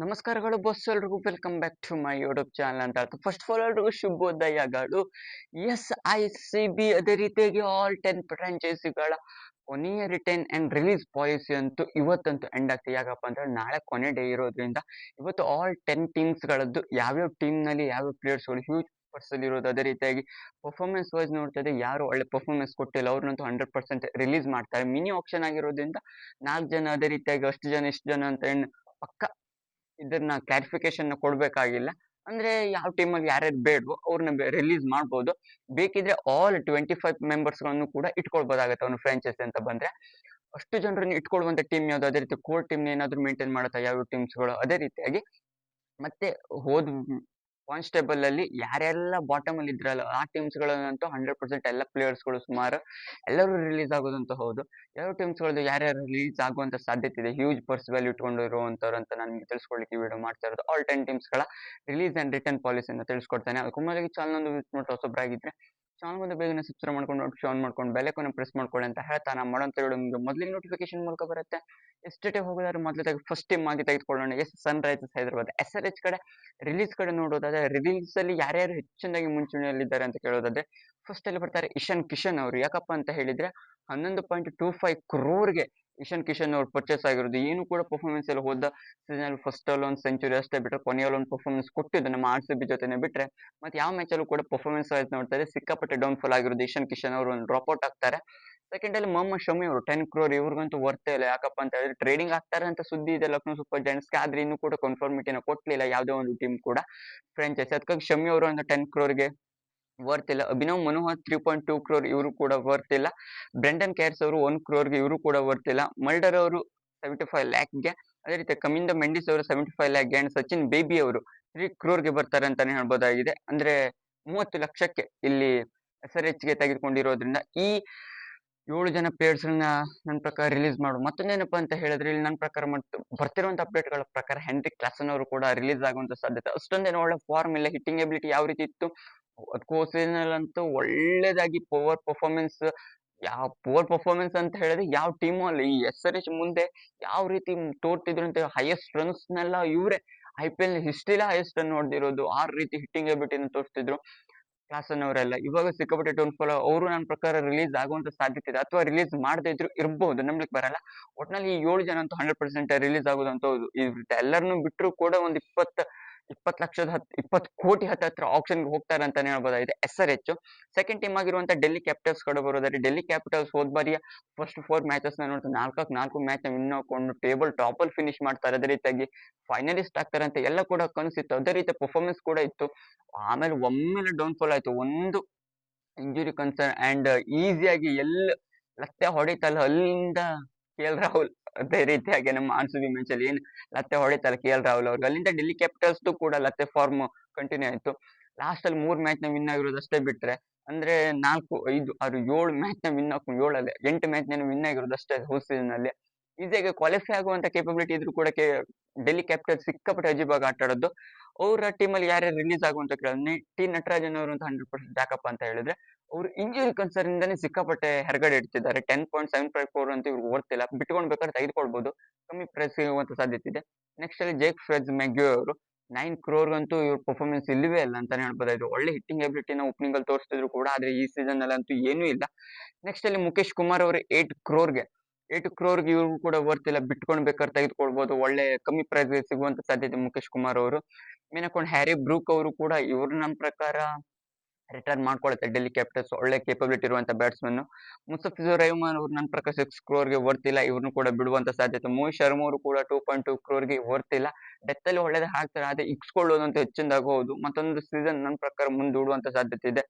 ನಮಸ್ಕಾರಗಳು ಬಸ್ ಎಲ್ರಿಗೂ. Welcome back to my YouTube channel ಅಂತ ಹೇಳ್ತು. ಫಸ್ಟ್ ಆಫ್ ಆಲ್ ಎಲ್ರಿಗೂ ಶುಭೋದಯಗಳು. ಎಸ್ ಐ ಸಿ ಬಿ ಅದೇ ರೀತಿಯಾಗಿ ಆಲ್ ಟೆನ್ ಫ್ರಾಂಚೈಸಿಗಳ ಕೊನೆಯ ರಿಟರ್ನ್ ಅಂಡ್ ರಿಲೀಸ್ ಪಾಲಿಸಿ ಅಂತೂ ಇವತ್ತಂತೂ ಎಂಡ್ ಆಗ್ತದೆ. ಯಾಕಪ್ಪ ಅಂತ ನಾಳೆ ಕೊನೆ ಡೇ ಇರೋದ್ರಿಂದ ಇವತ್ತು ಆಲ್ ಟೆನ್ ಟೀಮ್ಸ್ಗಳದ್ದು ಯಾವ್ಯಾವ ಟೀಮ್ನಲ್ಲಿ ಯಾವ್ಯಾವ ಪ್ಲೇಯರ್ಸ್ಗಳು ಹ್ಯೂಜ್ ಪರ್ಸಲ್ಲಿ ಇರೋದು ಅದೇ ರೀತಿಯಾಗಿ ಪರ್ಫಾರ್ಮೆನ್ಸ್ ವೈಸ್ ನೋಡ್ತಾ ಇದ್ದೆ ಯಾರು ಒಳ್ಳೆ ಪರ್ಫಾರ್ಮೆನ್ಸ್ ಕೊಟ್ಟಿಲ್ಲ. ಅವ್ರನ್ನಂತೂ ಹಂಡ್ರೆಡ್ ಪರ್ಸೆಂಟ್ ರಿಲೀಸ್ ಮಾಡ್ತಾರೆ. ಮಿನಿ ಆಪ್ಷನ್ ಆಗಿರೋದ್ರಿಂದ ನಾಲ್ಕು ಜನ ಅದೇ ರೀತಿಯಾಗಿ ಅಷ್ಟು ಜನ, ಇಷ್ಟು ಜನ ಅಂತ ಪಕ್ಕ ಇದನ್ನ ಕ್ಲಾರಿಫಿಕೇಶನ್ ಕೊಡ್ಬೇಕಾಗಿಲ್ಲ. ಅಂದ್ರೆ ಯಾವ ಟೀಮಲ್ಲಿ ಯಾರ್ಯಾರು ಬೇಡವೋ ಅವ್ರನ್ನ ರಿಲೀಸ್ ಮಾಡ್ಬೋದು. ಬೇಕಿದ್ರೆ ಆಲ್ ಟ್ವೆಂಟಿ ಫೈವ್ ಮೆಂಬರ್ಸ್ಗಳನ್ನು ಕೂಡ ಇಟ್ಕೊಳ್ಬೋದಾಗತ್ತೆ ಅವ್ನು ಫ್ರಾಂಚೈಸ್ ಅಂತ ಬಂದ್ರೆ. ಅಷ್ಟು ಜನರನ್ನು ಇಟ್ಕೊಳ್ಳುವಂತ ಟೀಮ್ ಯಾವ್ದು? ಅದೇ ರೀತಿ ಕೋರ್ ಟೀಮ್ ಏನಾದ್ರು ಮೇಂಟೈನ್ ಮಾಡುತ್ತಾ? ಯಾವ ಟೀಮ್ಸ್ಗಳು ಅದೇ ರೀತಿಯಾಗಿ ಮತ್ತೆ ಹೋದ್ ಕಾನ್ಸ್ಟೇಬಲ್ ಅಲ್ಲಿ ಯಾರೆಲ್ಲ ಬಾಟಮ್ ಅಲ್ಲಿ ಇದ್ರಲ್ಲ, ಆ ಟೀಮ್ಸ್ ಗಳನ್ನಂತೂ ಹಂಡ್ರೆಡ್ ಪರ್ಸೆಂಟ್ ಎಲ್ಲ ಪ್ಲೇಯರ್ಸ್ಗಳು ಸುಮಾರು ಎಲ್ಲರೂ ರಿಲೀಸ್ ಆಗೋದಂತ ಹೌದು. ಯಾವ ಟೀಮ್ಸ್ಗಳು ಯಾರ್ಯಾರು ರಿಲೀಸ್ ಆಗುವಂತ ಸಾಧ್ಯತೆ ಇದೆ? ಹ್ಯೂಜ್ ಪರ್ಸ್ ವ್ಯಾಲ್ಯೂ ಇಟ್ಕೊಂಡಿರುವಂತವ್ರು ಅಂತ ನನ್ಗೆ ತಿಳಿಸ್ಕೊಡ್ಲಿಕ್ಕೆ ವಿಡಿಯೋ ಮಾಡ್ತಾ ಇರೋದು. ಆಲ್ ಟೆನ್ ಟೀಮ್ಸ್ಗಳ ರಿಲೀಸ್ ಅಂಡ್ ರಿಟರ್ನ್ ಪಾಲಿಸಿ ತಿಳಿಸ್ಕೊಡ್ತಾನೆ. ಅದಕ್ಕೂ ಮೊದಲಿಗೆ ಚಾನಲ್ ಒಂದು ವಿಸಿಟ್ ಮಾಡಿ ಹೊಸಬ್ರಾಗಿದ್ರೆ ಚಾನಲ್ ಮುಂದೆ ಬೇಗನೆ ಸಬ್ಸ್ಕ್ರೈಬ್ ಮಾಡ್ಕೊಂಡು ನೋಟಿಫಿಕೇಶನ್ ಆನ್ ಮಾಡ್ಕೊಂಡು ಬೆಲೆಕೋನ ಪ್ರೆಸ್ ಮಾಡ್ಕೊಳ್ಳಿ ಅಂತ ಹೇಳ್ತಾ ನಾನು ವಿಡಿಯೋ ನಿಮಗೆ ಮೊದಲಿಗೆ ನೋಟಿಫಿಕೇಶನ್ ಮೂಲಕ ಬರುತ್ತೆ. ಎಸ್ಟೇಟೇ ಹೋಗೋದಾದ್ರೆ ಮೊದಲು ಫಸ್ಟ್ ಟೈಮ್ ಆಗಿ ತೆಗೆದುಕೊಳ್ಳೋಣ. Yes Sunrisers Hyderabad. S R H ಕಡೆ ರಿಲೀಸ್ ಕಡೆ ನೋಡೋದಾದ್ರೆ ರಿಲೀಸ್ ಅಲ್ಲಿ ಯಾರ್ಯಾರು ಹೆಚ್ಚಿನದಾಗಿ ಮುಂಚೂಣಿಯಲ್ಲಿದ್ದಾರೆ ಅಂತ ಕೇಳೋದಾದ್ರೆ ಫಸ್ಟ್ ಅಲ್ಲಿ ಬರ್ತಾರೆ ಇಶಾನ್ ಕಿಶನ್ ಅವರು. ಯಾಕಪ್ಪ ಅಂತ ಹೇಳಿದ್ರೆ ಹನ್ನೊಂದು ಪಾಯಿಂಟ್ ಟೂ ಫೈವ್ ಕ್ರೋರ್ಗೆ ಇಶಾನ್ ಕಿಶನ್ ಅವ್ರು ಪರ್ಚೇಸ್ ಆಗಿರೋದು. ಏನು ಕೂಡ ಪರ್ಫಾರ್ಮೆನ್ಸ್ ಎಲ್ಲ ಹೋದ ಸೀಸನ್ ಫಸ್ಟ್ ಅಲ್ಲಿ ಒಂದು ಸೆಂಚುರಿ ಅಷ್ಟೇ ಬಿಟ್ಟರೆ ಕೊನೆಯಲ್ಲಿ ಒಂದು ಪರ್ಫಾರ್ಮೆನ್ಸ್ ಕೊಟ್ಟಿದ್ದು ನಮ್ಮ ಆರ್ ಸಿ ಬಿ ಜೊತೆನೆ ಬಿಟ್ಟರೆ ಮತ್ತೆ ಯಾವ ಮ್ಯಾಚ್ ಅಲ್ಲೂ ಕೂಡ ಪರ್ಫಾರ್ಮೆನ್ಸ್ ವೈಸ್ ನೋಡ್ತಾರೆ. ಸಿಕ್ಕಾಪಟ್ಟೆ ಡೌನ್ ಫಾಲ್ ಆಗಿರೋದು ಇಶಾನ್ ಕಿಶನ್ ಅವರು ಒಂದು ಡ್ರಾಪ್ ಔಟ್ ಆಗ್ತಾರೆ. ಸೆಕೆಂಡ್ ಅಲ್ಲಿ ಮೊಹಮ್ಮದ್ ಶಮಿ ಅವರು ಟೆನ್ ಕ್ರೋರ್ ಇವ್ರಿಗಂತೂ ವರ್ತೆ ಇಲ್ಲ. ಯಾಕಪ್ಪ ಅಂತ ಹೇಳಿದ್ರೆ ಟ್ರೇಡಿಂಗ್ ಆಗ್ತಾರೆ ಅಂತ ಸುದ್ದಿ ಇದೆ. ಲಕ್ನೋ ಸೂಪರ್ ಜೈಂಟ್ಸ್ಗೆ ಆದ್ರೆ ಇನ್ನೂ ಕೂಡ ಕನ್ಫರ್ಮಿಟಿನ ಕೊಟ್ಟಲಿಲ್ಲ ಯಾವುದೇ ಒಂದು ಟೀಮ್ ಕೂಡ. ಫ್ರೆಂಚ್ ಅದಕ್ಕಾಗಿ ಶಮಿ ಅವರು ಒಂದು ಟೆನ್ ಕ್ರೋರ್ಗೆ ವರ್ತ್ ಇಲ್ಲ. Abhinav Manohar three point two crore ಇವರು ಕೂಡ ವರ್ತ್ ಇಲ್ಲ. ಬ್ರೆಂಡನ್ ಕೇರ್ಸ್ ಅವರು ಒನ್ ಕ್ರೋರ್ಗೆ ಇವರು ಕೂಡ ವರ್ತ್ ಇಲ್ಲ. ಮಲ್ಡರ್ ಅವರು ಸೆವೆಂಟಿ ಫೈವ್ ಲ್ಯಾಕ್ಗೆ ಅದೇ ರೀತಿ ಕಮಿಂದ ಮೆಂಡಿಸ್ ಅವರು ಸೆವೆಂಟಿ ಫೈವ್ ಲ್ಯಾಕ್ಗೆ ಅಂಡ್ ಸಚಿನ್ ಬೇಬಿ ಅವರು ತ್ರೀ ಕ್ರೋರ್ಗೆ ಬರ್ತಾರೆ ಅಂತಾನೆ ಹೇಳ್ಬೋದಾಗಿದೆ. ಅಂದ್ರೆ ಮೂವತ್ತು ಲಕ್ಷಕ್ಕೆ ಇಲ್ಲಿ ಎಸ್ಗೆ ತೆಗೆದುಕೊಂಡಿರೋದ್ರಿಂದ ಈ ಏಳು ಜನ ಪ್ಲೇಯರ್ಸ್ ಗಳನ್ನ ನನ್ನ ಪ್ರಕಾರ ರಿಲೀಸ್ ಮಾಡು ಮತ್ತೊಂದೇನಪ್ಪ ಅಂತ ಹೇಳಿದ್ರೆ ಇಲ್ಲಿ ನನ್ನ ಪ್ರಕಾರ ಮತ್ತು ಬರ್ತಿರುವಂಥ ಅಪ್ಡೇಟ್ಗಳ ಪ್ರಕಾರ ಹೆನ್ರಿ ಕ್ಲಾಸನ್ ಅವರು ಕೂಡ ರಿಲೀಸ್ ಆಗುವಂತ ಸಾಧ್ಯತೆ. ಅಷ್ಟೊಂದೇನು ಒಳ್ಳೆ ಫಾರ್ಮ್ ಇಲ್ಲ. ಹಿಟ್ಟಿಂಗ್ ಎಬಿಲಿಟಿ ಯಾವ ರೀತಿ ಇತ್ತು? ಅಂತೂ ಒಳ್ಳೇದಾಗಿ ಪವರ್ ಪರ್ಫಾರ್ಮೆನ್ಸ್ ಯಾವ ಪವರ್ ಪರ್ಫಾರ್ಮೆನ್ಸ್ ಅಂತ ಹೇಳಿದ್ರೆ ಯಾವ ಟೀಮು ಅಲ್ಲಿ ಈ ಎಸ್ ಆರ್ ಎಚ್ ಮುಂದೆ ಯಾವ ರೀತಿ ತೋರ್ತಿದ್ರು ಅಂತ ಹೈಯೆಸ್ಟ್ ರನ್ಸ್ ನೆಲ್ಲ ಇವರೇ ಐ ಪಿ ಎಲ್ ಹಿಸ್ಟ್ರಿಲೇ ಹೈಯೆಸ್ಟ್ ರನ್ ನೋಡ್ದಿರೋದು ಆ ರೀತಿ ಹಿಟ್ಟಿಂಗ್ ಎಬಿಟಿನ ತೋರಿಸ್ತಿದ್ರು. ಕ್ಲಾಸನ್ ಅವರೆಲ್ಲ ಇವಾಗ ಸಿಕ್ಕಾಪಟ್ಟೆ ಟೋನ್ ಫಾಲೋ ಅವರು ನನ್ನ ಪ್ರಕಾರ ರಿಲೀಸ್ ಆಗುವಂತ ಸಾಧ್ಯತೆ ಇದೆ. ಅಥವಾ ರಿಲೀಸ್ ಮಾಡದೇ ಇದ್ರು ಇರಬಹುದು ನಂಬ್ಲಿಕ್ಕೆ ಬರಲ್ಲ. ಒಟ್ನಲ್ಲಿ ಈ ಏಳು ಜನ ಅಂತೂ ಹಂಡ್ರೆಡ್ ಪರ್ಸೆಂಟ್ ರಿಲೀಸ್ ಆಗೋದಂತ ಹೌದು ಎಲ್ಲರನ್ನು ಬಿಟ್ಟರು ಕೂಡ ಒಂದು ಇಪ್ಪತ್ ಇಪ್ಪತ್ತು ಲಕ್ಷದ ಹತ್ತು ಇಪ್ಪತ್ತು ಕೋಟಿ ಹತ್ತತ್ರ ಆಪ್ಷನ್ಗೆ ಹೋಗ್ತಾರೆ ಅಂತಾನೆ ಹೇಳ್ಬೋದಾಗಿದೆ. S R H second team ಆಗಿರುವಂತ ಡೆಲ್ಲಿ ಕ್ಯಾಪಿಟಲ್ಸ್ ಕಡೆ ಬರೋದಾದ್ರೆ ಡೆಲ್ಲಿ ಕ್ಯಾಪಿಟಲ್ಸ್ ಹೋದ್ ಬಾರಿಯ ಫಸ್ಟ್ ಫೋರ್ ಮ್ಯಾಚಸ್ನ ನೋಡಿದ್ರೆ ನಾಲ್ಕಕ್ಕೆ ನಾಲ್ಕು ಮ್ಯಾಚ್ ವಿನ್ ಹಾಕೊಂಡು ಟೇಬಲ್ ಟಾಪ್ ಅಲ್ಲಿ ಫಿನಿಶ್ ಮಾಡ್ತಾರೆ. ಅದೇ ರೀತಿಯಾಗಿ ಫೈನಲಿಸ್ಟ್ ಆಗ್ತಾರೆ ಅಂತ ಎಲ್ಲ ಕೂಡ ಕನಸಿತ್ತು. ಅದೇ ರೀತಿ ಪರ್ಫಾರ್ಮೆನ್ಸ್ ಕೂಡ ಇತ್ತು. ಆಮೇಲೆ ಒಮ್ಮೆಲೆ ಡೌನ್ ಫಾಲ್ ಆಯ್ತು. ಒಂದು ಇಂಜುರಿ ಕನ್ಸರ್ನ್ ಅಂಡ್ ಈಸಿಯಾಗಿ ಎಲ್ಲ ಲತ್ತೆ ಹೊಡಿತಲ್ಲ ಅಲ್ಲಿಂದ ಕೆ ಎಲ್ ರಾಹುಲ್ ಅದೇ ರೀತಿಯಾಗಿ ನಮ್ಮ ಆರ್ ಸಿ ಬಿ ಏನ್ ಲತ್ತೆ ಹೊಡಿತಾರೆ ಕೆ ಎಲ್ ರಾಹುಲ್ ಅವ್ರಿಗೆ. ಅಲ್ಲಿಂದ ಡೆಲ್ಲಿ ಕ್ಯಾಪಿಟಲ್ಸ್ ಕೂಡ ಲತ್ತೆ ಫಾರ್ಮ್ ಕಂಟಿನ್ಯೂ ಆಯಿತು. ಲಾಸ್ಟಲ್ಲಿ ಮೂರು ಮ್ಯಾಚ್ನ ವಿನ್ ಆಗಿರೋದು ಅಷ್ಟೇ ಬಿಟ್ರೆ, ಅಂದ್ರೆ ನಾಲ್ಕು, ಐದು, ಆರು, ಏಳು ಮ್ಯಾಚ್ನ ವಿನ್ ಹಾಕೊಂಡು ಏಳಲ್ಲಿ, ಎಂಟು ಮ್ಯಾಚ್ನ ವಿನ್ ಆಗಿರೋದು ಅಷ್ಟೇ ಹೋಲ್ ಸೀಸನ್ ಅಲ್ಲಿ. ಈಸಿಯಾಗಿ ಕ್ವಾಲಿಫೈ ಆಗುವಂಥ ಕೇಪಬಿಲಿಟಿ ಇದ್ರೂ ಕೂಡ ಡೆಲ್ಲಿ ಕ್ಯಾಪಿಟಲ್ಸ್ ಸಿಕ್ಕಾಪಟ್ಟೆ ಅಜೀಬಾಗಿ ಆಟ ಆಡೋದು. ಅವರ ಟೀಮಲ್ಲಿ ಯಾರ್ಯಾರು ರಿಲೀಸ್ ಆಗುವಂಥ ಟಿ ನಟರಾಜನ್ ಅವರು ಅಂತ ಹಂಡ್ರೆಡ್ ಪರ್ಸೆಂಟ್ ಬ್ಯಾಕಪ್ ಅಂತ ಹೇಳಿದ್ರೆ ಅವ್ರು ಇಂಜುರಿ ಕನ್ಸರ್ನ್ ಇಂದಾನೆ ಸಿಕ್ಕಾಪಟ್ಟೆ ಹೆರ್ಗಡೆ ಇಡ್ತಿದ್ದಾರೆ. Ten point seven five four ಅಂತ ಇವ್ರಿಗೆ ಓಡ್ತಿಲ್ಲ ಬಿಟ್ಕೊಂಡ್ ಬೇಕಾದ್ರೆ ತೆಗೆದುಕೊಳ್ಬಹುದು ಕಮ್ಮಿ ಪ್ರೈಸ್ ಸಿಗುವಂತ ಸಾಧ್ಯತೆ ಇದೆ. ನೆಕ್ಸ್ಟ್ ಅಲ್ಲಿ ಜೇಕ್ ಫ್ರೆಜ್ ಮೆಗ್ಯೂ ಅವರು ನೈನ್ ಕ್ರೋರ್ ಅಂತೂ ಇವ್ರ ಪರ್ಫಾರ್ಮೆನ್ಸ್ ಇಲ್ಲವೇ ಇಲ್ಲ ಅಂತಾನೆ ಹೇಳ್ಬೋದಾಯ್ತು ಒಳ್ಳೆ ಹಿಟ್ಟಿಂಗ್ ಎಬಿಲಿಟಿನ ಓಪನಿಂಗ್ ಅಲ್ಲಿ ತೋರಿಸ್ತಿದ್ರು ಕೂಡ, ಆದ್ರೆ ಈ ಸೀಸನ್ ಅಲ್ಲಿ ಅಂತೂ ಏನೂ ಇಲ್ಲ. ನೆಕ್ಸ್ಟ್ ಅಲ್ಲಿ ಮುಖೇಶ್ ಕುಮಾರ್ ಅವರು ಏಟ್ ಕ್ರೋರ್ಗೆ ಏಟ್ ಕ್ರೋರ್ಗೆ ಇವ್ರಿಗೂ ಕೂಡ ಬರ್ತಿಲ್ಲ ಬಿಟ್ಕೊಂಡ್ ಬೇಕಾದ್ರೆ ತೆಗೆದುಕೊಳ್ಬಹುದು ಒಳ್ಳೆ ಕಮ್ಮಿ ಪ್ರೈಸ್ ಸಿಗುವಂತ ಸಾಧ್ಯತೆ ಮುಖೇಶ್ ಕುಮಾರ್ ಅವರು. ಮೇನಕೊಂಡು ಹ್ಯಾರಿ ಬ್ರೂಕ್ ಅವರು ಕೂಡ ಇವ್ರು ನಮ್ಮ ಪ್ರಕಾರ ರಿಟರ್ನ್ ಮಾಡ್ಕೊಳ್ಳುತ್ತೆ ಡೆಲ್ಲಿ ಕ್ಯಾಪಿಟಲ್ಸ್ ಒಳ್ಳೆ ಕೇಪಬಿಲಿಟಿ ಇರುವಂತ ಬ್ಯಾಟ್ಸ್ಮನ್ ಮುಸ್ತಫಿಜುರ್ ರಹಮಾನ್ ಅವರು ನನ್ನ ಪ್ರಕಾರ ಸಿಕ್ಸ್ ಕ್ರೋರ್ಗೆ ವರ್ತಿಲ್ಲ ಇವ್ರನ್ನು ಕೂಡ ಬಿಡುವಂತ ಸಾಧ್ಯತೆ. ಮೋಹಿತ್ ಶರ್ಮಾ ಅವರು ಕೂಡ ಟೂ ಪಾಯಿಂಟ್ ಟೂ ಕ್ರೋರ್ಗೆ ವರ್ತಿಲ್ಲ ಡೆತ್ ಅಲ್ಲಿ ಒಳ್ಳೆದ ಹಾಕ್ತಾರೆ. ಅದೇ ಇಕ್ಸ್ಕೊಳ್ಳೋದಂತ ಹೆಚ್ಚಿಂದಾಗಬಹುದು ಮತ್ತೊಂದು ಸೀಸನ್ ನನ್ನ ಪ್ರಕಾರ ಮುಂದೂಡುವಂತ ಸಾಧ್ಯತೆ ಇದೆ.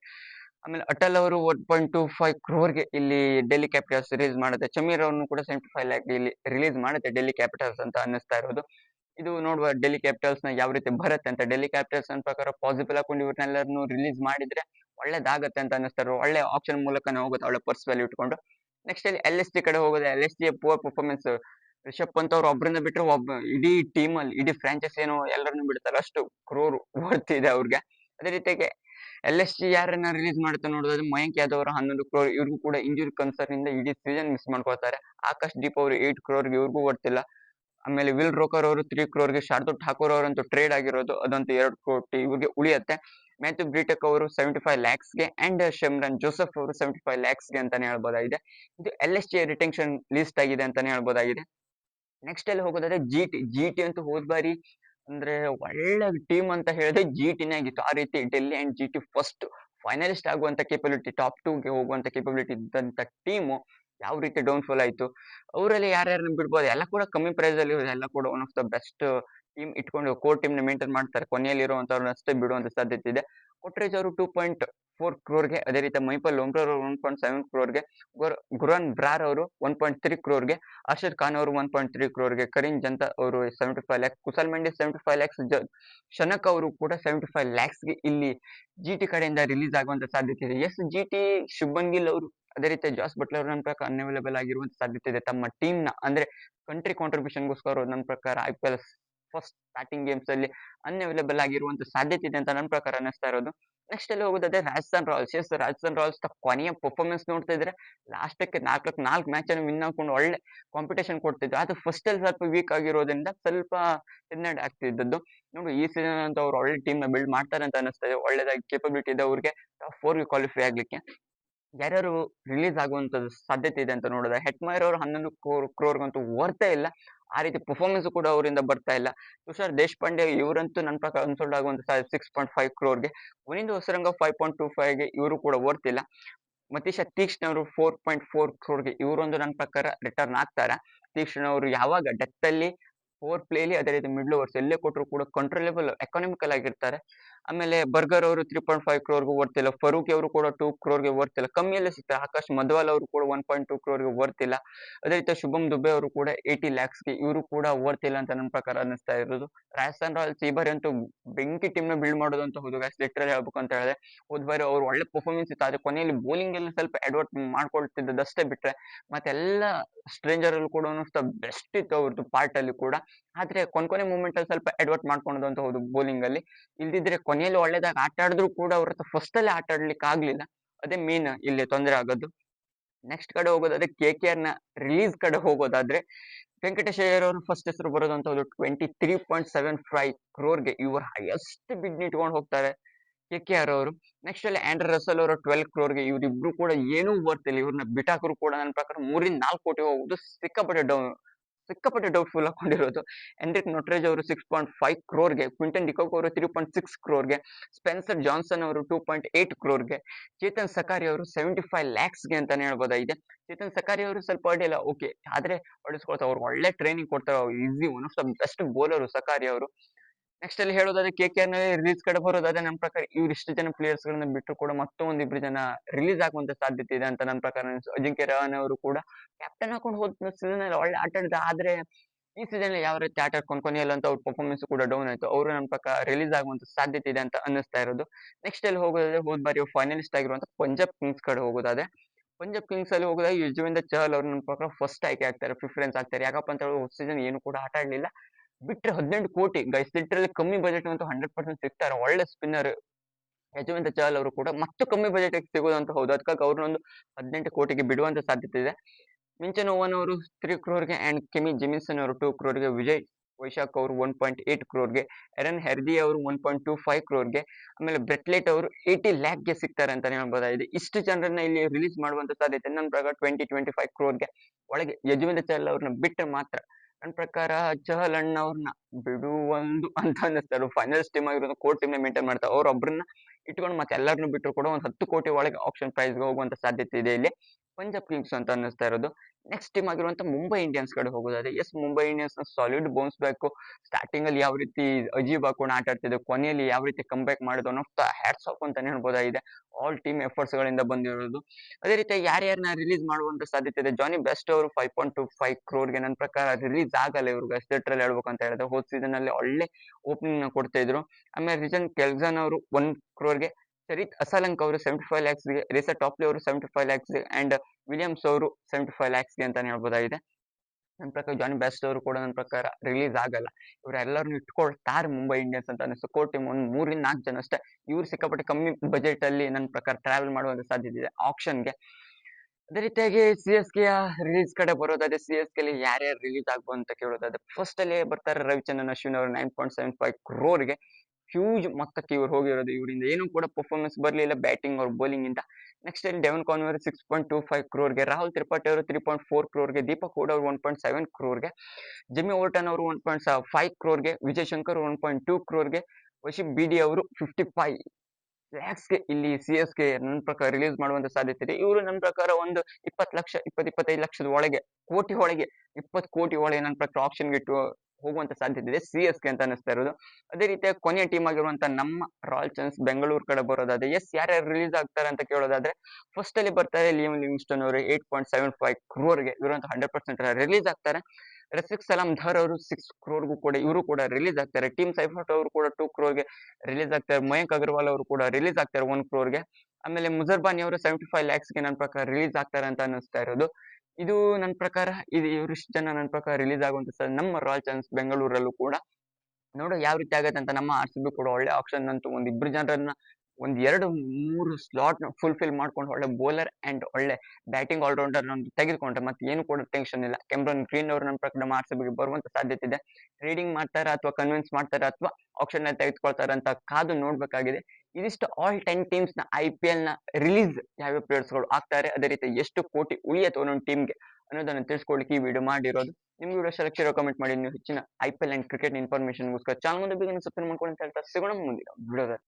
ಆಮೇಲೆ ಅಟಲ್ ಅವರು ಒನ್ ಪಾಯಿಂಟ್ ಟೂ ಫೈವ್ ಕ್ರೋರ್ಗೆ ಇಲ್ಲಿ ಡೆಲ್ಲಿ ಕ್ಯಾಪಿಟಲ್ಸ್ ರಿಲೀಸ್ ಮಾಡುತ್ತೆ. ಚಮೀರ್ ಅವ್ರನ್ನು ಕೂಡ ಸೆವೆಂಟಿ ಫೈವ್ ಲ್ಯಾಕ್ ಇಲ್ಲಿ ರಿಲೀಸ್ ಮಾಡುತ್ತೆ. ಡೆಲ್ಲಿ ಕ್ಯಾಪಿಟಲ್ಸ್ ಅಂತ ಅನ್ನಿಸ್ತಾ ಇರೋದು. ಇದು ನೋಡುವ ಡೆಲ್ಲಿ ಕ್ಯಾಪಿಟಲ್ಸ್ನ ಯಾವ ರೀತಿ ಬರುತ್ತೆ ಅಂತ. ಡೆಲ್ಲಿ ಕ್ಯಾಪಿಟಲ್ಸ್ ನನ್ನ ಪ್ರಕಾರ ಪಾಸಿಬಲ್ ಹಾಕೊಂಡು ಇವ್ರನ್ನೆಲ್ಲರನ್ನು ರಿಲೀಸ್ ಮಾಡಿದ್ರೆ ಒಳ್ಳೇದಾಗತ್ತೆ ಅಂತ ಅನ್ನಿಸ್ತಾರೆ ಒಳ್ಳೆ ಆಪ್ಷನ್ ಮೂಲಕ ಹೋಗುತ್ತೆ ಒಳ್ಳೆ ಪರ್ಸ್ ವ್ಯಾಲ್ಯೂ ಇಟ್ಕೊಂಡು. ನೆಕ್ಸ್ಟ್ ಅಲ್ಲಿ ಎಲ್ ಎಸ್ ಟಿ ಕಡೆ ಹೋಗೋದು L S T poor performance Rishabh Pant ಅವ್ರು ಒಬ್ಬರಿಂದ ಬಿಟ್ಟರೆ ಒಬ್ಬ ಇಡೀ ಟೀಮ್ ಅಲ್ಲಿ, ಇಡೀ ಫ್ರಾಂಚೈಸ್ ಏನು ಎಲ್ಲರನ್ನು ಬಿಡ್ತಾರೆ. ಅಷ್ಟು ಕ್ರೋರ್ ವರ್ತ್ ಇದೆ ಅವ್ರಿಗೆ. ಅದೇ ರೀತಿಯಾಗಿ ಎಲ್ ಎಸ್ ಟಿ ಯಾರನ್ನ ರಿಲೀಸ್ ಮಾಡುತ್ತೆ ನೋಡೋದಾದ್ರೆ ಮಯಂಕ್ ಯಾದವ್ ಅವರು ಹನ್ನೊಂದು ಕ್ರೋರ್ ಇವ್ರಿಗೂ ಕೂಡ ಇಂಜುರಿ ಕನ್ಸರ್ನ್ ಇಂದ ಇಡೀ ಸೀಸನ್ ಮಿಸ್ ಮಾಡ್ಕೊಳ್ತಾರೆ. ಆಕಾಶ್ ದೀಪ್ ಅವರು ಏಟ್ ಕ್ರೋರ್ಗೆ ಇವ್ರಿಗೂ ಬರ್ತಿಲ್ಲ ಆಮೇಲೆ ವಿಲ್ ರೋಕರ್ ಅವರು, ತ್ರೀ ಕ್ರೋರ್ಗೆ ಶಾರ್ದೂಲ್ ಠಾಕೂರ್ ಅವರಂತೂ ಟ್ರೇಡ್ ಆಗಿರೋದು ಅದಂತೂ ಎರಡು ಕೋಟಿ ಇವ್ರಿಗೆ ಉಳಿಯುತ್ತೆ. ಮ್ಯಾಥ್ಯೂ ಬ್ರಿಟಕ್ ಅವರು ಸೆವೆಂಟಿ ಫೈವ್ ಲ್ಯಾಕ್ಸ್ಗೆ ಅಂಡ್ ಶಮ್ರನ್ ಜೋಸೆಫ್ ಅವರು ಸೆವೆಂಟಿ ಫೈವ್ ಲ್ಯಾಕ್ಸ್ಗೆ ಅಂತಾನೆ ಹೇಳ್ಬೋದಾಗಿದೆ. ಇದು L S G retention list ಆಗಿದೆ ಅಂತಾನೆ ಹೇಳ್ಬೋದಾಗಿದೆ. ನೆಕ್ಸ್ಟ್ ಅಲ್ಲಿ ಹೋಗೋದಾದ್ರೆ ಜಿ ಟಿ ಜಿ ಟಿ ಅಂತೂ ಹೋದ್ ಬಾರಿ ಅಂದ್ರೆ ಒಳ್ಳೆ ಟೀಮ್ ಅಂತ ಹೇಳಿದ್ರೆ ಜಿ ಟಿನೇ ಆಗಿತ್ತು. ಆ ರೀತಿ Delhi and G T first finalist ಆಗುವಂತ ಕೇಪಬಿಲಿಟಿ ಟಾಪ್ ಟೂಗೆ ಹೋಗುವಂತ ಕೇಪಬಿಲಿಟಿ ಇದ್ದಂತ ಟೀಮು ಯಾವ ರೀತಿ ಡೌನ್ಫಾಲ್ ಆಯ್ತು? ಅವರಲ್ಲಿ ಯಾರ್ಯಾರನ್ನ ಬಿಡ್ಬೋದು? ಎಲ್ಲ ಕೂಡ ಕಮ್ಮಿ ಪ್ರೈಸ್ ಅಲ್ಲಿ ಎಲ್ಲ ಕೂಡ one of the best team ಇಟ್ಕೊಂಡು ಕೋರ್ ಟೀಮ್ನ ಮೇಂಟೈನ್ ಮಾಡ್ತಾರೆ. ಕೊನೆಯಲ್ಲಿ ಇರುವಂತವ್ರನ್ನ ಅಷ್ಟೇ ಬಿಡುವಂತ ಸಾಧ್ಯತೆ ಇದೆ. ಕೊಟ್ರೇಜ್ ಅವರು ಟೂ ಪಾಯಿಂಟ್ ಫೋರ್ ಕ್ರೋರ್ಗೆ ಅದೇ ರೀತಿ ಮೈಪಲ್ ಲೋಮ್ರರ್ ಅವರು ಒನ್ ಪಾಯಿಂಟ್ ಸೆವೆನ್ ಕ್ರೋರ್ಗೆ ಗುರಾನ್ ಬ್ರಾರ್ ಅವರು ಒನ್ ಪಾಯಿಂಟ್ ತ್ರೀ ಕ್ರೋರ್ಗೆ ಅರ್ಷದ್ ಖಾನ್ ಅವರು ಒನ್ ಪಾಯಿಂಟ್ ತ್ರೀ ಕ್ರೋರ್ಗೆ ಕರೀಂ ಜಂತ ಅವರು ಸೆವೆಂಟಿ ಫೈವ್ ಲ್ಯಾಕ್ ಕುಸಲ್ ಮಂಡಿ ಸೆವೆಂಟಿ ಫೈವ್ ಲ್ಯಾಕ್ಸ್ ಶನಕ್ ಅವರು ಕೂಡ ಸೆವೆಂಟಿ ಫೈವ್ ಲ್ಯಾಕ್ಸ್ಗೆ ಇಲ್ಲಿ ಜಿ ಟಿ ಕಡೆಯಿಂದ ರಿಲೀಸ್ ಆಗುವಂತ ಸಾಧ್ಯತೆ ಇದೆ. Yes G T Shubman Gill ಅವರು ಅದೇ ರೀತಿ ಜಾಸ್ ಬಟ್ಲರ್ ನನ್ನ ಪ್ರಕಾರ ಅನ್ಅವೈಲೇಬಲ್ ಆಗಿರುವಂತ ಸಾಧ್ಯತೆ ಇದೆ. ತಮ್ಮ ಟೀಮ್ನ ಅಂದ್ರೆ ಕಂಟ್ರಿ ಕಾಂಟ್ರಿಬ್ಯೂಷನ್ಗೋಸ್ಕರ ನನ್ನ ಪ್ರಕಾರ I P L first starting games ಅಲ್ಲಿ ಅನ್ಅವೈಲೇಬಲ್ ಆಗಿರುವಂತ ಸಾಧ್ಯತೆ ಇದೆ ಅಂತ ನನ್ನ ಪ್ರಕಾರ ಅನಿಸ್ತಾ ಇರೋದು. ನೆಕ್ಸ್ಟ್ ಅಲ್ಲಿ ಹೋಗೋದಾದ್ರೆ Rajasthan Royals. Yes Rajasthan Royals ಕೊನೆಯ ಪರ್ಫಾರ್ಮೆನ್ಸ್ ನೋಡ್ತಾ ಇದ್ರೆ ಲಾಸ್ಟಕ್ಕೆ ನಾಲ್ಕು ನಾಲ್ಕು ಮ್ಯಾಚ್ ಅನ್ನು ವಿನ್ ಹಾಕೊಂಡು ಒಳ್ಳೆ ಕಾಂಪಿಟೇಷನ್ ಕೊಡ್ತಿದ್ರು. ಅದು ಫಸ್ಟ್ ಅಲ್ಲಿ ಸ್ವಲ್ಪ ವೀಕ್ ಆಗಿರೋದ್ರಿಂದ ಸ್ವಲ್ಪ ಹಿನ್ನಡೆ ಆಗ್ತಿದ್ದದ್ದು. ನೋಡಿ, ಈ ಸೀಸನ್ ಅಂತ ಅವ್ರು ಒಳ್ಳೆ ಟೀಮ್ನ ಬಿಲ್ಡ್ ಮಾಡ್ತಾರೆ ಅಂತ ಅನಿಸ್ತಾ ಇದೆ. ಒಳ್ಳೆದಾಗಿ ಕೇಪಬಿಲಿಟಿ ಇದೆ ಅವ್ರಿಗೆ. ಟಾಪ್ ಫೋರ್ಗೆ ಕ್ವಾಲಿಫೈ ಆಗ್ಲಿಕ್ಕೆ. ಯಾರ್ಯಾರು ರಿಲೀಸ್ ಆಗುವಂಥದ್ದು ಸಾಧ್ಯತೆ ಇದೆ ಅಂತ ನೋಡಿದ್ರೆ ಹೆಟ್ಮೈರ್ ಅವರು ಹನ್ನೊಂದು ಕ್ರೋರ್ ಕ್ರೋರ್ಗಂತೂ ಓರ್ತಾ ಇಲ್ಲ. ಆ ರೀತಿ ಪರ್ಫಾರ್ಮೆನ್ಸ್ ಕೂಡ ಅವರಿಂದ ಬರ್ತಾ ಇಲ್ಲ. ತುಷಾರ್ ದೇಶಪಾಂಡೆ ಇವರಂತೂ ನನ್ನ ಪ್ರಕಾರ ಅನ್ಸೋಲ್ಡ್ ಆಗುವಂಥ ಸಿಕ್ಸ್ ಪಾಯಿಂಟ್ ಫೈವ್ ಕ್ರೋರ್ಗೆ ಒನಿಂದ ಹೊಸರಂಗ ಫೈವ್ ಪಾಯಿಂಟ್ ಟು ಫೈವ್ಗೆ ಇವರು ಕೂಡ ಓರ್ತಿಲ್ಲ ಮತೀಶ ತೀಕ್ಷ್ಣ ಅವರು ಫೋರ್ ಪಾಯಿಂಟ್ ಫೋರ್ ಕ್ರೋರ್ಗೆ ಇವರೊಂದು ನನ್ನ ಪ್ರಕಾರ ರಿಟರ್ನ್ ಆಗ್ತಾರೆ. ತೀಕ್ಷ್ಣ ಅವರು ಯಾವಾಗ ಡೆತ್ ಅಲ್ಲಿ ಪವರ್ ಪ್ಲೇಲಿ ಅದೇ ರೀತಿ ಮಿಡ್ಲ್ ಓವರ್ಸ್ ಎಲ್ಲೇ ಕೊಟ್ಟರು ಕೂಡ ಕಂಟ್ರೋಲೇಬಲ್ ಎಕಾನಮಿಕಲ್ ಆಗಿರ್ತಾರೆ. ಆಮೇಲೆ ಬರ್ಗರ್ ಅವರು ತ್ರೀ ಪಾಯಿಂಟ್ ಫೈವ್ ವರ್ತ್ ವರ್ತಿಲ್ಲ ಫರೂಕ್ ಅವರು ಕೂಡ ಟೂ ಕ್ರೋರ್ಗೆ ವರ್ತಿಲ್ಲ ಕಮ್ಮಿಯಲ್ಲೇ ಸಿಗ್ತಾರೆ ಆಕಾಶ್ ಮಧ್ವಾಲ್ ಅವರು ಕೂಡ ಒನ್ ಪಾಯಿಂಟ್ ಟೂ ಕ್ರೋರ್ಗೆ ವರ್ತಿಲ್ಲ ಅದೇ ರೀತಿ ಶುಭಮ್ ದುಬೆ ಅವರು ಕೂಡ ಏಯ್ಟಿ ಲ್ಯಾಕ್ಸ್ಗೆ ಇವರು ಕೂಡ ವರ್ತಿಲ್ಲ ಅಂತ ನನ್ನ ಪ್ರಕಾರ ಅನ್ನಿಸ್ತಾ ಇರೋದು. ರಾಜಸ್ಥಾನ್ ರಾಯಲ್ಸ್ ಈ ಬಾರಿ ಅಂತೂ ಬೆಂಕಿ ಟೀಮ್ನ ಬಿಲ್ಡ್ ಮಾಡೋದು ಅಂತ ಹೌದು ಗ್ಯಾಸ್ ಲಿಟ್ರಲ್ಲಿ ಹೇಳ್ಬೇಕು ಅಂತ ಹೇಳಿದ್ರೆ, ಹೋದ್ ಬಾರಿ ಅವ್ರು ಒಳ್ಳೆ ಪರ್ಫಾರ್ಮೆನ್ಸ್ ಇತ್ತು, ಆದರೆ ಕೊನೆಯಲ್ಲಿ ಬೌಲಿಂಗ್ ಎಲ್ಲ ಸ್ವಲ್ಪ ಅಡ್ವರ್ಟ್ ಮಾಡ್ಕೊಳ್ತಿದ್ದದಷ್ಟೇ ಬಿಟ್ರೆ ಮತ್ತೆಲ್ಲ ಸ್ಟ್ರೇಂಜರ್ ಅಲ್ಲಿ ಕೂಡ ಬೆಸ್ಟ್ ಇತ್ತು ಅವ್ರದ್ದು ಪಾರ್ಟ್ ಅಲ್ಲಿ ಕೂಡ. ಆದ್ರೆ ಕೊನೆ ಕೊನೆ ಮೂಮೆಂಟ್ ಅಲ್ಲಿ ಸ್ವಲ್ಪ ಅಡ್ವರ್ಟ್ ಮಾಡ್ಕೊಳೋದು ಅಂತ ಹೌದು ಬೌಲಿಂಗ್ ಅಲ್ಲಿ. ಇಲ್ದಿದ್ರೆ ಕೊನೆಯಲ್ಲಿ ಒಳ್ಳೇದಾಗ ಆಟ ಆಡಿದ್ರು ಕೂಡ ಅವ್ರ ಹತ್ರ ಫಸ್ಟ್ ಅಲ್ಲಿ ಆಟ ಆಡ್ಲಿಕ್ಕೆ ಆಗ್ಲಿಲ್ಲ. ಅದೇ ಮೇನ್ ಇಲ್ಲಿ ತೊಂದರೆ ಆಗೋದು. ನೆಕ್ಸ್ಟ್ ಕಡೆ ಹೋಗೋದಾದ್ರೆ ಕೆ ಕೆ ಆರ್ನ ರಿಲೀಸ್ ಕಡೆ ಹೋಗೋದಾದ್ರೆ ವೆಂಕಟೇಶ್ ಅವರು ಫಸ್ಟ್ ಹೆಸರು ಬರೋದಂತ ಒಂದು twenty three point seven five ಕ್ರೋರ್ಗೆ ಇವರು ಹೈಯೆಸ್ಟ್ ಬಿಡ್ ಇಟ್ಕೊಂಡು ಹೋಗ್ತಾರೆ ಕೆ ಕೆ ಆರ್ ಅವರು. ನೆಕ್ಸ್ಟ್ ಅಲ್ಲಿ ಆಂಡ್ರ ರಸಲ್ ಅವರು ಟ್ವೆಲ್ ಕ್ರೋರ್ಗೆ ಇವರಿಬ್ರು ಕೂಡ ಏನೂ ಬರ್ತಿಲ್ಲ ಇವ್ರನ್ನ ಬಿಟಾಕರು ಕೂಡ ನನ್ನ ಪ್ರಕಾರ ಮೂರಿಂದ ನಾಲ್ಕು ಕೋಟಿ ಹೋಗುದು ಸಿಕ್ಕಾಪಟ್ಟೆ ಡೌನ್ ಸಿಕ್ಕಾಪಟ್ಟೆ ಡೌಟ್ಫುಲ್ ಹಾಕೊಂಡಿರೋದು ಎಂಡ್ರಿಕ್ ನೊಟ್ರೇಜ್ ಅವರು ಸಿಕ್ಸ್ ಪಾಯಿಂಟ್ ಫೈವ್ ಕ್ರೋರ್ಗೆ ಕ್ವಿಂಟನ್ ಡಿಕೋಕ್ ಅವರು ತ್ರೀ ಪಾಯಿಂಟ್ ಸಿಕ್ಸ್ ಕ್ರೋರ್ಗೆ ಸ್ಪೆನ್ಸರ್ ಜಾನ್ಸನ್ ಅವರು ಟೂ ಪಾಯಿಂಟ್ ಏಟ್ ಕ್ರೋರ್ಗೆ ಚೇತನ್ ಸಕಾರಿ ಅವರು ಸೆವೆಂಟಿ ಫೈವ್ ಲ್ಯಾಕ್ಸ್ಗೆ ಅಂತಾನೆ ಹೇಳ್ಬೋದಾಗಿದೆ ಚೇತನ್ ಸಕಾರಿ ಅವರು ಸ್ವಲ್ಪ ಅಡ್ಡಿಲ್ಲ ಓಕೆ ಆದ್ರೆ ಹೊಡಿಸ್ಕೊಳ್ತಾರೆ ಅವ್ರು ಒಳ್ಳೆ ಟ್ರೈನಿಂಗ್ ಕೊಡ್ತಾರೆ easy one of the best bowler Sakariya ಅವರು. ನೆಕ್ಸ್ಟ್ ಅಲ್ಲಿ ಹೇಳೋದಾದ್ರೆ ಕೆ ಕೆ ರಿಲೀಸ್ ಕಡೆ ಬರೋದಾದ್ರೆ ನಮ್ಮ ಪ್ರಕಾರ ಇವ್ರು ಇಷ್ಟು ಜನ ಪ್ಲೇಯರ್ಸ್ ಗಳನ್ನ ಬಿಟ್ಟು ಕೂಡ ಮತ್ತೊಂದಿಬ್ರು ಜನ ರಿಲೀಸ್ ಆಗುವಂತ ಸಾಧ್ಯತೆ ಇದೆ ಅಂತ ನನ್ನ ಪ್ರಕಾರ. ಅಜಿಂಕ್ಯ ರಹಾನೆ ಅವರು ಕೂಡ ಕ್ಯಾಪ್ಟನ್ ಹಾಕೊಂಡು ಹೋದ ಸೀಸನ್ ಅಲ್ಲಿ ಒಳ್ಳೆ ಆಟ ಆಡಿದ ಆದ್ರೆ ಈ ಸೀಸನ್ ಯಾವ ರೀತಿ ಆಟ ಆಡ್ಕೊಂಡು ಕೊನೆಯಲ್ಲ ಅಂತ ಅವ್ರ ಪರ್ಫಾರ್ಮೆನ್ಸ್ ಕೂಡ ಡೌನ್ ಆಯ್ತು. ಅವರು ನಮ್ಮ ಪ್ರಕಾರ ರಿಲೀಸ್ ಆಗುವಂತ ಸಾಧ್ಯತೆ ಇದೆ ಅಂತ ಅನ್ನಿಸ್ತಾ ಇರೋದು. ನೆಕ್ಸ್ಟ್ ಅಲ್ಲಿ ಹೋಗೋದಾದ್ರೆ ಹೋದ್ ಬಾರಿ ಫೈನಲಿಸ್ಟ್ ಆಗಿರುವಂತ ಪಂಜಾಬ್ ಕಿಂಗ್ಸ್ ಕಡೆ ಹೋಗೋದಾದ್ರೆ ಪಂಜಾಬ್ ಕಿಂಗ್ಸ್ ಅಲ್ಲಿ ಹೋಗೋದಾಗ ಯುಜುವಿಂದ ಚಹಲ್ ಅವ್ರ ನನ್ನ ಪ್ರಕಾರ ಫಸ್ಟ್ ಆಯ್ಕೆ ಆಗ್ತಾರೆ. ಪ್ರಿಫರೆನ್ಸ್ ಆಗ್ತಾರೆ. ಯಾಕಪ್ಪ ಅಂತ ಹೇಳಿದ್ರೆ ಸೀಸನ್ ಏನು ಕೂಡ ಆಟ ಆಡ್ಲಿಲ್ಲ. ಬಿಟ್ರೆ ಹದಿನೆಂಟು ಕೋಟಿ. ಗೈಸ್ ಲಿಟ್ರಲ್ಲಿ ಕಮ್ಮಿ ಬಜೆಟ್ ಅಂತೂ ಹಂಡ್ರೆಡ್ ಪರ್ಸೆಂಟ್ ಸಿಗ್ತಾರೆ ಒಳ್ಳೆ ಸ್ಪಿನ್ನರ್ ಯಜವಂತ ಚಹಲ್ ಅವರು ಕೂಡ ಮತ್ತೆ ಕಮ್ಮಿ ಬಜೆಟ್ ಸಿಗೋದು ಅಂತ ಹೌದು. ಅದಕ್ಕಾಗಿ ಅವ್ರನ್ನೊಂದು ಹದಿನೆಂಟು ಕೋಟಿಗೆ ಬಿಡುವಂತ ಸಾಧ್ಯತೆ ಇದೆ. ಮಿಂಚನ್ ಓವನ್ ಅವರು ತ್ರೀ ಕ್ರೋರ್ಗೆ ಅಂಡ್ ಕೆಮಿ ಜೆಮಿನ್ಸನ್ ಅವರು ಟೂ ಕ್ರೋರ್ಗೆ ವಿಜಯ್ ವೈಶಾಖ್ ಅವರು ಒನ್ ಪಾಯಿಂಟ್ ಏಟ್ ಕ್ರೋರ್ಗೆ ಎರನ್ ಹೆರ್ದಿ ಅವರು ಒನ್ ಪಾಯಿಂಟ್ ಟೂ ಫೈವ್ ಕ್ರೋರ್ಗೆ ಆಮೇಲೆ ಬ್ರೆಟ್ಲೆಟ್ ಅವರು ಏಯ್ಟಿ ಲ್ಯಾಕ್ಗೆ ಸಿಗ್ತಾರೆ ಅಂತಾನೆ ಹೇಳ್ಬೋದಾಗಿದೆ ಇಷ್ಟು ಜನರನ್ನ ಇಲ್ಲಿ ರಿಲೀಸ್ ಮಾಡುವಂತ ಸಾಧ್ಯತೆ. ನನ್ನ ಪ್ರಕಾರ ಟ್ವೆಂಟಿ ಟ್ವೆಂಟಿ ಫೈವ್ ಕ್ರೋರ್ಗೆ ಒಳಗೆ ಯಜುವೇಂದ್ರ ಚಹಲ್ ಅವ್ರನ್ನ ಬಿಟ್ಟರೆ ಮಾತ್ರ ನನ್ನ ಪ್ರಕಾರ ಚಹಲ್ ಅಣ್ಣ ಅವ್ರನ್ನ ಬಿಡುವೊಂದು ಅಂತ ಅನ್ನಿಸ್ತಾರೆ ಫೈನಲ್ಸ್ ಟೀಮ್ ಆಗಿರೋದು ಕೋರ್ ಟೀಮ್ ಮೇಂಟೈನ್ ಮಾಡ್ತಾರೆ ಅವ್ರೊಬ್ರನ್ನ ಇಟ್ಕೊಂಡು ಮತ್ತೆ ಎಲ್ಲರನ್ನು ಬಿಟ್ಟರು ಕೂಡ ಒಂದು ಹತ್ತು ಕೋಟಿ ಒಳಗೆ ಆಪ್ಷನ್ ಪ್ರೈಸ್ಗೆ ಹೋಗುವಂತ ಸಾಧ್ಯತೆ ಇದೆ ಇಲ್ಲಿ. ಪಂಜಾಬ್ ಕಿಂಗ್ಸ್ ಅಂತ ಅನ್ನಿಸ್ತಾ ಇರೋದು. ನೆಕ್ಸ್ಟ್ ಟೀಮ್ ಆಗಿರುವಂತ ಮುಂಬೈ ಇಂಡಿಯನ್ಸ್ ಕಡೆ ಹೋಗೋದಾದ್ರೆ yes Mumbai Indians solid bounce back starting ಅಲ್ಲಿ ಯಾವ ರೀತಿ ಅಜೀಬ್ ಹಾಕೊಂಡು ಆಟ ಆಡ್ತಿದೆ ಕೊನೆಯಲ್ಲಿ ಯಾವ ರೀತಿ ಕಮ್ ಬ್ಯಾಕ್ ಮಾಡಿದ್ರು ಅನ್ನೋ ಹ್ಯಾಟ್ಸ್ ಆಫ್ ಅಂತಾನೆ ಹೇಳ್ಬೋದಾಗಿದೆ. ಆಲ್ ಟೀಮ್ ಎಫರ್ಟ್ಸ್ ಗಳಿಂದ ಬಂದಿರೋದು. ಅದೇ ರೀತಿ ಯಾರ್ಯಾರನ್ನ ರಿಲೀಸ್ ಮಾಡುವಂತ ಸಾಧ್ಯತೆ ಇದೆ. ಜಾನಿ ಬೆಸ್ಟ್ ಅವರು ಫೈವ್ ಪಾಯಿಂಟ್ ಟು ಫೈವ್ ಕ್ರೋರ್ಗೆ ನನ್ನ ಪ್ರಕಾರ ರಿಲೀಸ್ ಆಗಲ್ಲ ಇವ್ರಿಗೆ. ಅಷ್ಟರಲ್ಲಿ ಹೇಳ್ಬೇಕು ಅಂತ ಹೇಳಿದ್ರೆ ಹೋದ್ ಸೀಸನ್ ಅಲ್ಲಿ ಒಳ್ಳೆ ಓಪನಿಂಗ್ನ ಕೊಡ್ತಾ ಇದ್ರು. ಆಮೇಲೆ ರಿಜನ್ ಕೆಲ್ಸನ್ ಅವರು ಒನ್ ಕ್ರೋರ್ಗೆ ಸರಿತ್ ಅಸಲಂಕ್ ಅವರು ಸೆವೆಂಟಿ ಫೈವ್ ಲ್ಯಾಕ್ಸ್ಗೆ ರೇಸಾ ಟಾಪ್ಲಿ ಅವರು ಸೆವೆಂಟಿ ಫೈವ್ ಲ್ಯಾಕ್ಸ್ಗೆ ಆ್ಯಂಡ್ ವಿಲಿಯಮ್ಸ್ ಅವರು ಸೆವೆಂಟಿ ಫೈವ್ ಲ್ಯಾಕ್ಸ್ಗೆ ಅಂತಾನೆ ಹೇಳ್ಬೋದಾಗಿದೆ. ನನ್ನ ಪ್ರಕಾರ ಜಾನಿ ಬ್ಯಾಸ್ಟ್ ಅವರು ಕೂಡ ನನ್ನ ಪ್ರಕಾರ ರಿಲೀಸ್ ಆಗಲ್ಲ. ಇವರೆಲ್ಲರನ್ನು ಇಟ್ಕೊಳ್ತಾರೆ ಮುಂಬೈ ಇಂಡಿಯನ್ಸ್ ಅಂತ ಅನ್ನಿಸ್ತು. ಕೋರ್ ಟೀಮ್ ಒಂದು ಮೂರಿಂದ ನಾಲ್ಕು ಜನ ಅಷ್ಟೇ. ಇವ್ರು ಸಿಕ್ಕಾಪಟ್ಟೆ ಕಮ್ಮಿ ಬಜೆಟಲ್ಲಿ ನನ್ನ ಪ್ರಕಾರ ಟ್ರಾವೆಲ್ ಮಾಡುವಂಥ ಸಾಧ್ಯತೆ ಇದೆ ಆಪ್ಷನ್ಗೆ ಅದೇ ರೀತಿಯಾಗಿ ಸಿ ಎಸ್ ಕೆ ರಿಲೀಸ್ ಕಡೆ ಬರೋದಾದ್ರೆ ಸಿ.ಎಸ್.ಕೆಲಿ ಯಾರ್ಯಾರು ರಿಲೀಸ್ ಆಗ್ಬೋದು ಅಂತ ಕೇಳೋದಾದ್ರೆ ಫಸ್ಟಲ್ಲಿ ಬರ್ತಾರೆ ರವಿಚಂದ್ರನ್ ಅಶ್ವಿನ್ ಅವರು ನೈನ್ ಪಾಯಿಂಟ್ ಸೆವೆನ್ ಫೈವ್ ಕ್ರೋರ್ಗೆ ಹ್ಯೂಜ್ ಮಕ್ಕಕ್ಕೆ ಇವ್ರು ಹೋಗಿರೋದು. ಇವರಿಂದ ಏನು ಕೂಡ ಪರ್ಫಾರ್ಮೆನ್ಸ್ ಬರಲಿಲ್ಲ ಬ್ಯಾಟಿಂಗ್ ಅವ್ರ ಬೌಲಿಂಗ್ ಇಂದ. Next Devon Conway six point two five ಕ್ರೋರ್ಗೆ Rahul Tripathi ಅವರು ತ್ರೀ ಪಾಯಿಂಟ್ ಫೋರ್ ಕ್ರೋರ್ಗೆ ದೀಪಕ್ ಹೂಡ್ ಅವರು ಒನ್ ಪಾಯಿಂಟ್ ಸೆವೆನ್ ಕ್ರೋರ್ಗೆ ಜಿಮ್ಮಿ ಓಲ್ಟನ್ ಅವರು one point five ಕ್ರೋರ್ಗೆ Vijay Shankar one point two ಕ್ರೋರ್ಗೆ ವಶಿಪ್ ಬಿಡಿ ಅವರು ಫಿಫ್ಟಿ ಫೈವ್ ಲ್ಯಾಕ್ಸ್ಗೆ ಇಲ್ಲಿ ಸಿ ಎಸ್ ಕೆ ನನ್ನ ಪ್ರಕಾರ ರಿಲೀಸ್ ಮಾಡುವಂತ ಸಾಧ್ಯತೆ ಇದೆ. ಇವರು ನನ್ನ ಪ್ರಕಾರ ಒಂದು ಇಪ್ಪತ್ತು ಲಕ್ಷ, ಇಪ್ಪತ್ತು ಇಪ್ಪತ್ತೈದು ಲಕ್ಷದ ಒಳಗೆ, ಕೋಟಿ ಒಳಗೆ, ಇಪ್ಪತ್ತು ಕೋಟಿ ಒಳಗೆ ನನ್ನ ಪ್ರಕಾರ ಆಪ್ಷನ್ಗೆ ಹೋಗುವಂತ ಸಾಧ್ಯತೆ ಇದೆ. ಸಿ ಎಸ್ ಕೆ ಅಂತ ಅನಿಸ್ತಾ ಇರೋದು. ಅದೇ ರೀತಿ ಕೊನೆಯ ಟೀಮ್ ಆಗಿರುವಂತ ನಮ್ಮ ರಾಯಲ್ ಚಾನ್ಸ್ ಬೆಂಗಳೂರು ಕಡೆ ಬರೋದಾದ್ರೆ ಎಸ್ ಯಾರ್ಯಾರು ರಿಲೀಸ್ ಆಗ್ತಾರೆ ಅಂತ ಕೇಳೋದಾದ್ರೆ ಫಸ್ಟ್ ಅಲ್ಲಿ ಬರ್ತಾರೆ ಲಿಯಮ್ ಲಿಂಗ್ಸ್ಟನ್ ಅವರು ಏಟ್ ಪಾಯಿಂಟ್ ಸೆವೆನ್ ಫೈವ್ ಕ್ರೋರ್ಗೆ ಇರುವಂತ ಹಂಡ್ರೆಡ್ ಪರ್ಸೆಂಟ್ ರಿಲೀಸ್ ಆಗ್ತಾರೆ. ರಸಿಕ್ ಸಲಾಂ ಧರ್ ಅವರು ಸಿಕ್ಸ್ ಕ್ರೋರ್ಗೂ ಕೂಡ, ಇವರು ಕೂಡ ರಿಲೀಸ್ ಆಗ್ತಾರೆ. ಟೀಮ್ ಸೈಫರ್ಟ್ ಅವರು ಕೂಡ ಟೂ ಕ್ರೋರ್ಗೆ ರಿಲೀಸ್ ಆಗ್ತಾರೆ. ಮಯಂಕ್ ಅಗರ್ವಾಲ್ ಅವರು ಕೂಡ ರಿಲೀಸ್ ಆಗ್ತಾರೆ ಒನ್ ಕ್ರೋರ್ಗೆ ಆಮೇಲೆ ಮುಜರ್ಬಾನಿ ಅವರು ಸೆವೆಂಟಿ ಫೈವ್ ಲ್ಯಾಕ್ಸ್ಗೆ ನನ್ನ ಪ್ರಕಾರ ರಿಲೀಸ್ ಆಗ್ತಾರೆ ಅಂತ ಅನಿಸ್ತಾ ಇರೋದು. ಇದು ನನ್ನ ಪ್ರಕಾರ, ಇದು ಇವರಿಷ್ಟು ಜನ ನನ್ನ ಪ್ರಕಾರ ರಿಲೀಸ್ ಆಗುವಂತ ನಮ್ಮ ರಾಯಲ್ ಚಾನ್ಸ್ ಬೆಂಗಳೂರಲ್ಲೂ ಕೂಡ ನೋಡೋ ಯಾವ ರೀತಿ ಆಗುತ್ತೆ ಅಂತ ನಮ್ಮ ಆರ್ ಸಿ ಬಿ ಕೂಡ ಒಳ್ಳೆ ಆಪ್ಷನ್ ಅಂತೂ ಒಂದು ಇಬ್ರು ಜನರನ್ನ ಒಂದ್ ಎರಡು ಮೂರು ಸ್ಲಾಟ್ನ ಫುಲ್ಫಿಲ್ ಮಾಡ್ಕೊಂಡು ಒಳ್ಳೆ ಬೌಲರ್ ಅಂಡ್ ಒಳ್ಳೆ ಬ್ಯಾಟಿಂಗ್ ಆಲ್ರೌಂಡರ್ ತೆಗೆದುಕೊಂಡ್ರೆ ಮತ್ತೆ ಏನು ಕೂಡ ಟೆನ್ಷನ್ ಇಲ್ಲ. ಕೆಮ್ರನ್ ಗ್ರೀನ್ ಅವರು ನನ್ನ ಪ್ರಕಾರ ನಮ್ಮ ಆರ್ ಸಿ ಬಿಗೆ ಬರುವಂತ ಸಾಧ್ಯತೆ ಇದೆ. ಟ್ರೇಡಿಂಗ್ ಮಾಡ್ತಾರಾ ಅಥವಾ ಕನ್ವಿನ್ಸ್ ಮಾಡ್ತಾರಾ ಅಥವಾ ಆಪ್ಷನ್ನಲ್ಲಿ ತೆಗೆದುಕೊಳ್ತಾರ ಅಂತ ಕಾದು ನೋಡ್ಬೇಕಾಗಿದೆ. ಇದಿಷ್ಟು ಆಲ್ ಟೆನ್ ಟೀಮ್ಸ್ನ ಐ ಪಿ ಎಲ್ನ ರಿಲೀಸ್ ಯಾವ್ಯಾವ ಪ್ಲೇಯರ್ಸ್ಗಳು ಆಗ್ತಾರೆ, ಅದೇ ರೀತಿ ಎಷ್ಟು ಕೋಟಿ ಉಳಿಯತ್ತೆ ಒಂದೊಂದು ಟೀಮ್ಗೆ ಅನ್ನೋದನ್ನ ತಿಳಿಸ್ಕೊಡ್ಲಿಕ್ಕೆ ಈ ವಿಡಿಯೋ ಮಾಡಿರೋದು. ನಿಮ್ಗೆ ವಿಡಿಯೋ ಸೆಲೆಕ್ಟ್ ಇರೋ ಕಮೆಂಟ್ ಮಾಡಿ, ನೀವು ಹೆಚ್ಚಿನ I P L and cricket ಇನ್ಫಾರ್ಮೇಶನ್ಗೋಸ್ಕರ channel ಮುಂದೆ ಬೇಗ ಸಬ್ಸ್ಕ್ರೈಬ್ ಮಾಡ್ಕೊಂಡು ಅಂತ ಹೇಳ್ತಾ ಸಿಗೋಣ ಮುಂದಿನ ವಿಡಿಯೋದಲ್ಲಿ